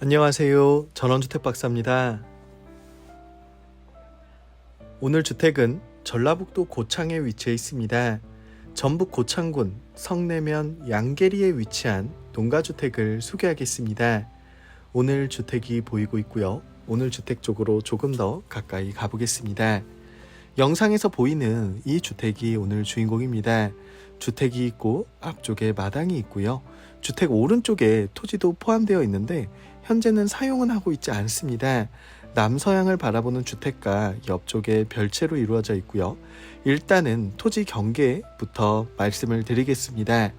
안녕하세요. 전원주택 박사입니다. 오늘 주택은 전라북도 고창에 위치해 있습니다. 전북 고창군 성내면 양계리에 위치한 농가주택을 소개하겠습니다. 오늘 주택이 보이고 있고요. 오늘 주택 쪽으로 조금 더 가까이 가보겠습니다. 영상에서 보이는 이 주택이 오늘 주인공입니다. 주택이 있고 앞쪽에 마당이 있고요. 주택 오른쪽에 토지도 포함되어 있는데 현재는 사용은 하고 있지 않습니다. 남서향을 바라보는 주택과 옆쪽에 별채로 이루어져 있고요. 일단은 토지 경계부터 말씀을 드리겠습니다.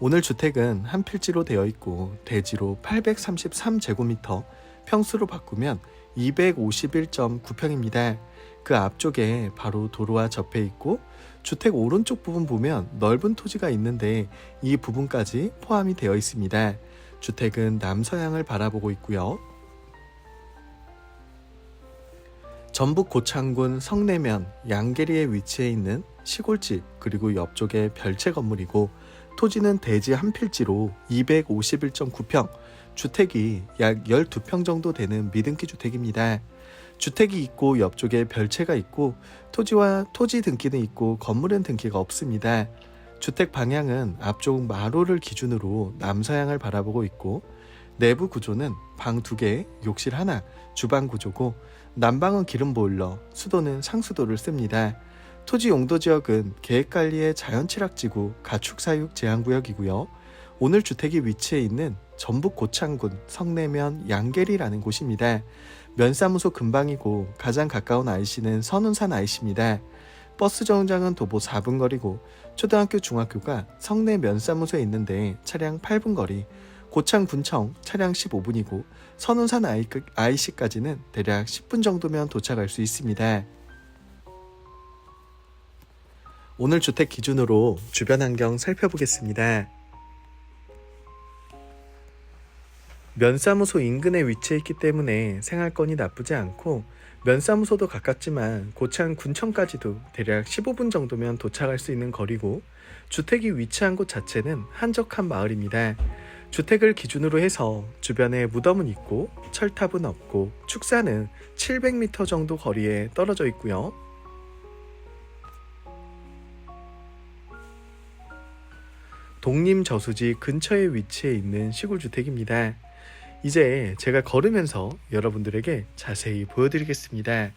오늘 주택은 한 필지로 되어 있고 대지로 833제곱미터, 평수로 바꾸면 251.9평입니다. 그 앞쪽에 바로 도로와 접해 있고 주택 오른쪽 부분 보면 넓은 토지가 있는데 이 부분까지 포함이 되어 있습니다. 주택은 남서향을 바라보고 있고요. 전북 고창군 성내면 양계리에 위치해 있는 시골집 그리고 옆쪽에 별채 건물이고 토지는 대지 한 필지로 251.9평, 주택이 약 12평 정도 되는 미등기 주택입니다. 주택이 있고 옆쪽에 별채가 있고 토지와 토지 등기는 있고 건물은 등기가 없습니다. 주택 방향은 앞쪽 마루를 기준으로 남서향을 바라보고 있고 내부 구조는 방두 개, 욕실 하나, 주방 구조고 난방은 기름 보일러, 수도는 상수도를 씁니다. 토지 용도 지역은 계획관리의 자연취락지구 가축사육 제한구역이고요. 오늘 주택이 위치해 있는 전북 고창군 성내면 양계리라는 곳입니다. 면사무소 근방이고 가장 가까운 IC는 선운산 IC입니다. 버스 정류장은 도보 4분 거리고 초등학교 중학교가 성내 면사무소에 있는데 차량 8분 거리 고창 군청 차량 15분이고 선운산 IC까지는 대략 10분 정도면 도착할 수 있습니다. 오늘 주택 기준으로 주변 환경 살펴보겠습니다. 면사무소 인근에 위치해 있기 때문에 생활권이 나쁘지 않고 면사무소도 가깝지만 고창 군청까지도 대략 15분 정도면 도착할 수 있는 거리고 주택이 위치한 곳 자체는 한적한 마을입니다. 주택을 기준으로 해서 주변에 무덤은 있고 철탑은 없고 축사는 700m 정도 거리에 떨어져 있고요. 독림저수지 근처에 위치해 있는 시골주택입니다. 이제 제가 걸으면서 여러분들에게 자세히 보여드리겠습니다.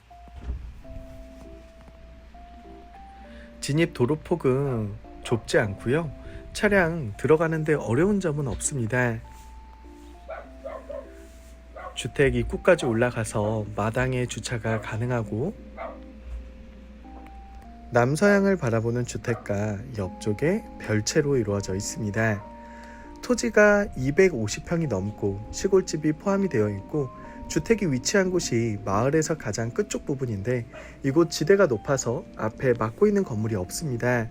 진입 도로폭은 좁지 않고요. 차량 들어가는데 어려운 점은 없습니다. 주택 입구까지 올라가서 마당에 주차가 가능하고 남서향을 바라보는 주택가 옆쪽에 별채로 이루어져 있습니다. 토지가 250평이 넘고 시골집이 포함이 되어 있고 주택이 위치한 곳이 마을에서 가장 끝쪽 부분인데 이곳 지대가 높아서 앞에 막고 있는 건물이 없습니다.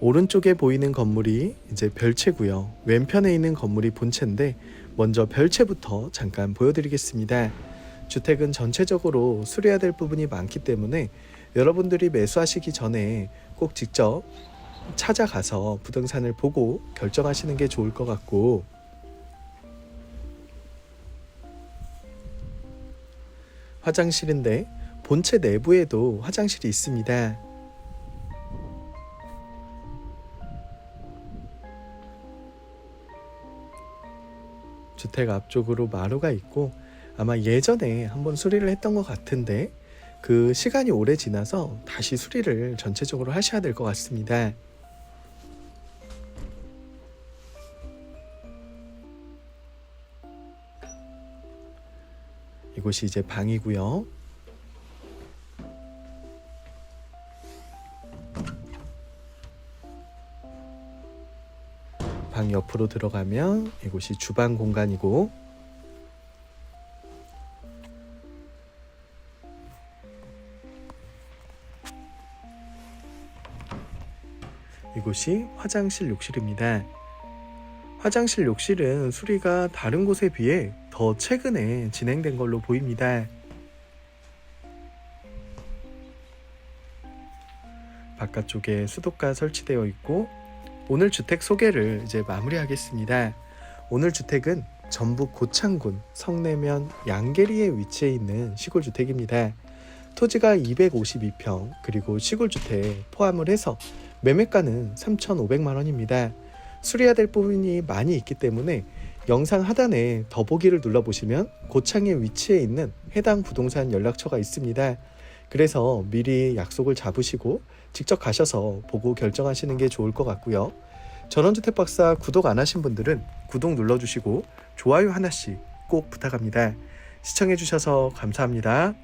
오른쪽에 보이는 건물이 이제 별채고요. 왼편에 있는 건물이 본체인데 먼저 별채부터 잠깐 보여드리겠습니다. 주택은 전체적으로 수리해야 될 부분이 많기 때문에 여러분들이 매수하시기 전에 꼭 직접 찾아가서 부동산을 보고 결정하시는 게 좋을 것 같고 화장실인데 본체 내부에도 화장실이 있습니다. 주택 앞쪽으로 마루가 있고 아마 예전에 한번 수리를 했던 것 같은데 그 시간이 오래 지나서 다시 수리를 전체적으로 하셔야 될 것 같습니다. 이곳이 이제 방이고요. 방 옆으로 들어가면 이곳이 주방 공간이고 이곳이 화장실 욕실입니다. 화장실 욕실은 수리가 다른 곳에 비해 더 최근에 진행된 걸로 보입니다. 바깥쪽에 수도가 설치되어 있고 오늘 주택 소개를 이제 마무리하겠습니다. 오늘 주택은 전북 고창군 성내면 양계리에 위치해 있는 시골 주택입니다. 토지가 252평 그리고 시골 주택 포함을 해서 매매가는 3,500만 원입니다. 수리해야 될 부분이 많이 있기 때문에 영상 하단에 더보기를 눌러보시면 고창에 위치해 있는 해당 부동산 연락처가 있습니다. 그래서 미리 약속을 잡으시고 직접 가셔서 보고 결정하시는 게 좋을 것 같고요. 전원주택 박사 구독 안 하신 분들은 구독 눌러주시고 좋아요 하나씩 꼭 부탁합니다. 시청해주셔서 감사합니다.